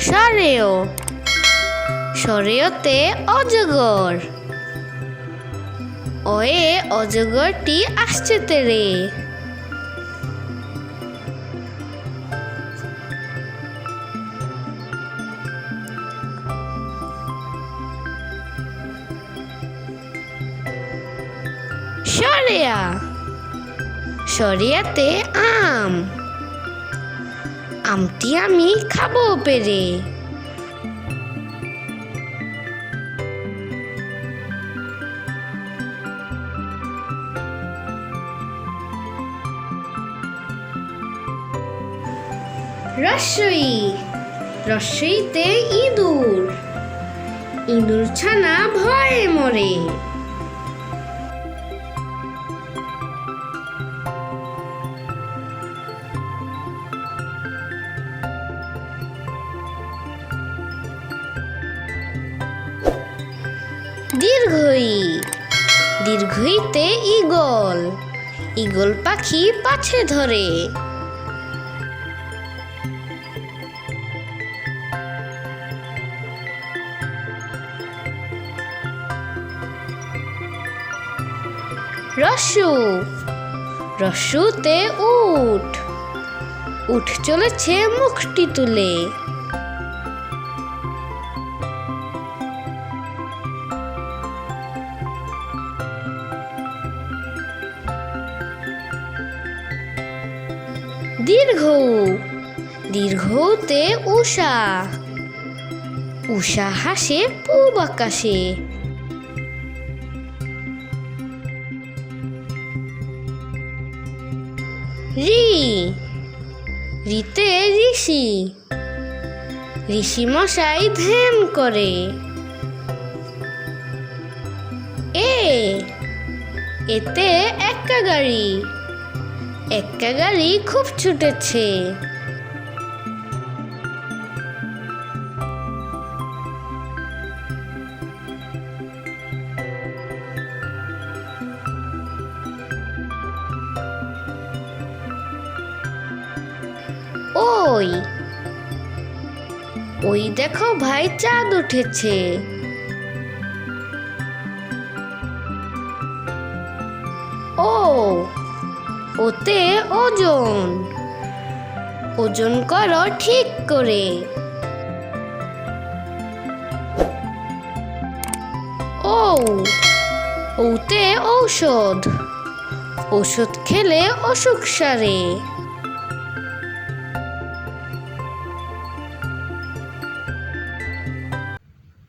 সরেও। সরেওতে অজগর। ওয়ে অজগরটি আসছে তেরে সরেয়া। সরিয়াতে আম। আমটি আমি খাব পেরে। রসই রসইতে ইঁদুর। ইঁদুর ছানা ভয়ে মরে। দীর্ঘই। দীর্ঘইতে ঈগল। ঈগল পাখি পাছে ধরে। রস্যু। রস্যুতে উঠ। উঠ চলেছে মুখটি তুলে। দীর্ঘ। দীর্ঘতে উষা উষা হাসে পূব আকাশে। রি। রিতে ঋষি। ঋষি মশাই ধ্যান করে। এ। এতে এক্কা গাড়ি। এক্কা গাড়ি খুব ছুটেছে। ওই ওই দেখো ভাই চাঁদ উঠেছে। ওতে ওজন। ওজন করো ঠিক করে। ও ওতে ঔষধ। ওষুধ খেলে অসুখ সারে।